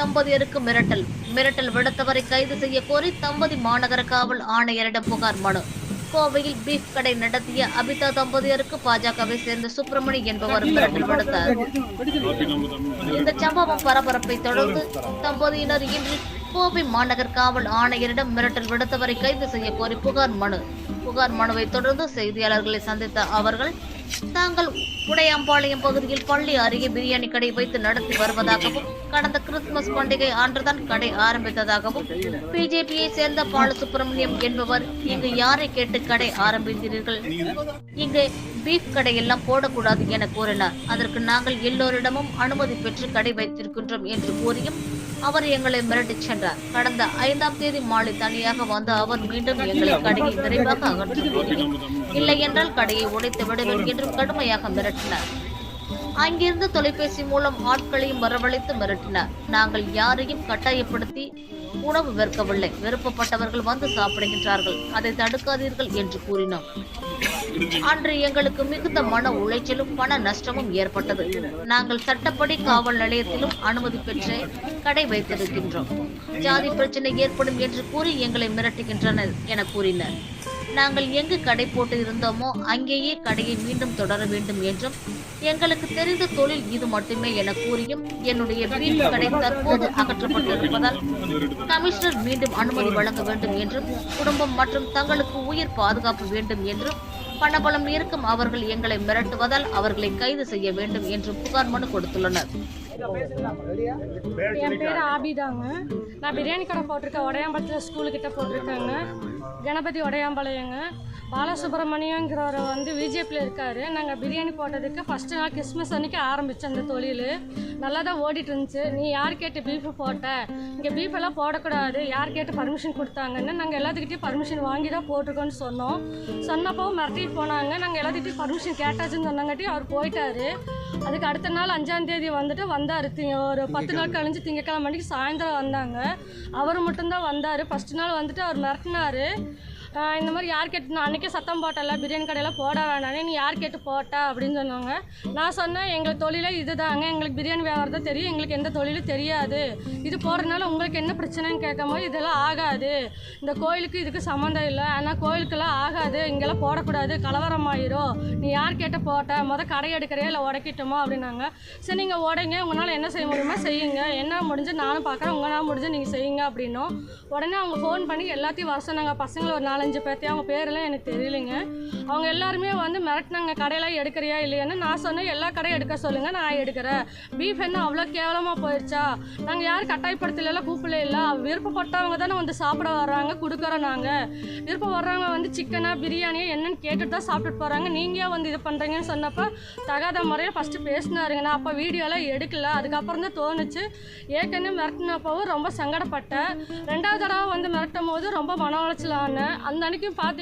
தம்பதியருக்கு மிரட்டல். மிரட்டல் விடுத்தவரை கைது செய்ய கோரி தம்பதி மாநகர காவல் ஆணையரிடம் புகார் மனு. கோவையில் பீஃப் கடை நடத்திய அபிதா தம்பதியருக்கு பாஜகவை சேர்ந்த சுப்பிரமணி என்பவர் மிரட்டல் விடுத்தார். இந்த சம்பவம் பரபரப்பை தொடர்ந்து தம்பதியினர் இன்று கோவை மாநகர் காவல் ஆணையரிடம் மிரட்டல் விடுத்தவரை கைது செய்ய கோரி புகார் மனு. புகார் மனுவை தொடர்ந்து செய்தியாளர்களை சந்தித்த அவர்கள் தாங்கள் உடையாம்பாளையம் பகுதியில் பள்ளி அருகே பிரியாணி கடை வைத்து நடத்தி வருவதாகவும் கடந்த கிறிஸ்துமஸ் பண்டிகை அன்றுதான் கடை ஆரம்பித்ததாகவும் பிஜேபியை சேர்ந்த பாலசுப்ரமணியம் என்பவர் இங்கு யாரை கேட்டு கடை ஆரம்பித்தீர்கள்? இங்கு பீஃப் கடையெல்லாம் போடக்கூடாது என கூறினார். அதற்கு நாங்கள் எல்லோரிடமும் அனுமதி பெற்று கடை வைத்திருக்கின்றோம் என்று கூறியும் அவர் எங்களை மிரட்டிச் சென்றார். கடந்த ஐந்தாம் தேதி மாலை தனியாக வந்த அவர் மீண்டும் எங்களை கடையை விரைவாக அகற்ற இல்லை என்றால் கடையை உடைத்து விடுவேன் என்றும் கடுமையாக மிரட்டினார். அங்கிருந்து தொலைபேசி மூலம் ஆட்களையும் வரவழைத்து மிரட்டினார். நாங்கள் யாரையும் கட்டாயப்படுத்தி உணவு விற்கவில்லை. விருப்பப்பட்டவர்கள் வந்து சாப்பிடுகின்றார்கள். அதை தடுக்காதீர்கள் என்று கூறினோம். அன்று எங்களுக்கு மிகுந்த மன உளைச்சலும் பண நஷ்டமும் ஏற்பட்டது. நாங்கள் சட்டப்படி காவல் நிலையத்திலும் அனுமதி பெற்று கடை வைத்திருக்கின்றோம். ஜாதி பிரச்சனை ஏற்படும் என்று கூறி எங்களை மிரட்டுகின்றனர் என கூறினர். நாங்கள் எங்கு கடை போட்டு இருந்தோமோ அங்கேயே கடையை மீண்டும் தொடர வேண்டும் என்றும் எங்களுக்கு தெரிந்த தொழில் இது மட்டுமே என கூறியும் என்னுடைய பீஃப் கடை தற்போது அகற்றப்பட்டிருப்பதால் கமிஷனர் மீண்டும் அனுமதி வழங்க வேண்டும் என்றும் குடும்பம் மற்றும் தங்களுக்கு உயிர் பாதுகாப்பு வேண்டும் என்றும் பணபலம் இருக்கும் அவர்கள் எங்களை மிரட்டுவதால் அவர்களை கைது செய்ய வேண்டும் என்றும் புகார் மனு கொடுத்துள்ளனர். என் பேர் ஆபிதாங்க நான் பிரியாணி கடை போட்டிருக்கேன் உடையாம்பலத்தில் ஸ்கூலுக்கிட்ட போட்டிருக்கேங்க. கணபதி உடையாம்பாளையங்க. பாலசுப்ரமணியங்கிறவர் வந்து பிஜேபியில் இருக்கார். நாங்கள் பிரியாணி போட்டதுக்கு ஃபஸ்ட்டு நாள் கிறிஸ்மஸ் அன்னைக்கு ஆரம்பித்தோம் அந்த தொழில். நல்லா தான் ஓடிட்டு இருந்துச்சு நீ யார் கேட்டு பீஃப் போட்ட? இங்கே பீஃப் எல்லாம் போடக்கூடாது. யார் கேட்டு பர்மிஷன் கொடுத்தாங்கன்னு நாங்கள் எல்லாத்துக்கிட்டையும் பர்மிஷன் வாங்கி தான் போட்டிருக்கோன்னு சொன்னோம். சொன்னப்போ மிரட்டிட்டு போனாங்க. நாங்கள் எல்லாத்துக்கிட்டையும் பர்மிஷன் கேட்டாச்சுன்னு சொன்னாங்காட்டி அவர் போயிட்டாரு. அதுக்கு அடுத்த நாள் அஞ்சாம் தேதி வந்துட்டு வந்தார். ஒரு பத்து நாள் கழிஞ்சு திங்கக்கிழமை மணிக்கு சாயந்தரம் வந்தாங்க. அவர் மட்டும்தான் வந்தார். ஃபஸ்ட்டு நாள் வந்துட்டு அவர் மிரட்டினார். இந்த மாதிரி யார் கேட்டு நான் அன்றைக்கே சத்தம் போட்டல பிரியாணி கடையில் போட வேணானே நீ யார் கேட்டு போட்ட அப்படின்னு சொன்னாங்க. நான் சொன்னேன் எங்களுக்கு தொழிலே இது தாங்க எங்களுக்கு பிரியாணி வியாபாரம் தான் தெரியும் எங்களுக்கு எந்த தொழிலும் தெரியாது. இது போடுறதுனால உங்களுக்கு என்ன பிரச்சனைன்னு கேட்கும்போது இதெல்லாம் ஆகாது. இந்த கோயிலுக்கு இதுக்கு சம்மந்தம் இல்லை. ஆனால் கோயிலுக்கெல்லாம் ஆகாது இங்கெல்லாம் போடக்கூடாது கலவரம் ஆயிரும் நீ யார் கேட்ட போட்ட மொதல் கடை எடுக்கிறியா இல்லை உடைக்கட்டுமா அப்படின்னாங்க. சரி நீங்கள் உடைங்க உங்களால் என்ன செய்ய முடியுமோ செய்யுங்க. என்ன முடிஞ்சு நானும் பார்க்குறேன் உங்களால் முடிஞ்சு நீங்கள் செய்யுங்க அப்படின்னும். உடனே அவங்க ஃபோன் பண்ணி எல்லாத்தையும் வர சொன்னாங்க. பசங்களை ஒரு நாலஞ்சு அஞ்சு பேர்த்தையும் அவங்க பேரெல்லாம் எனக்கு தெரியலைங்க. அவங்க எல்லாருமே வந்து மிரட்டினாங்க. கடையெல்லாம் எடுக்கிறியா இல்லையான்னு நான் சொன்னேன். எல்லா கடையும் எடுக்க சொல்லுங்கள் நான் எடுக்கிறேன். பீஃப் என்ன அவ்வளோ கேவலமாக போயிடுச்சா நாங்கள் யாரும் கட்டாயப்படுத்தலாம் கூப்பிடல இல்லை. விருப்பப்பட்டவங்க தானே வந்து சாப்பிட வர்றாங்க கொடுக்குறோம் நாங்கள் விருப்பம் வர்றவங்க வந்து சிக்கனா பிரியாணியா என்னென்னு கேட்டுட்டு தான் சாப்பிட்டுட்டு போகிறாங்க நீங்கள் வந்து இது பண்ணுறீங்கன்னு சொன்னப்போ தகாத முறையில் ஃபஸ்ட்டு பேசினாருங்க. நான் அப்போ வீடியோலாம் எடுக்கல. அதுக்கப்புறம் தான் தோணுச்சு. ஏற்கனவே மிரட்டினப்பவும் ரொம்ப சங்கடப்பட்டேன். ரெண்டாவது தடவை வந்து மிரட்டும் போது ரொம்ப மன உளைச்சல் ஆனேன் அந்த அன்னைக்கும் பார்த்து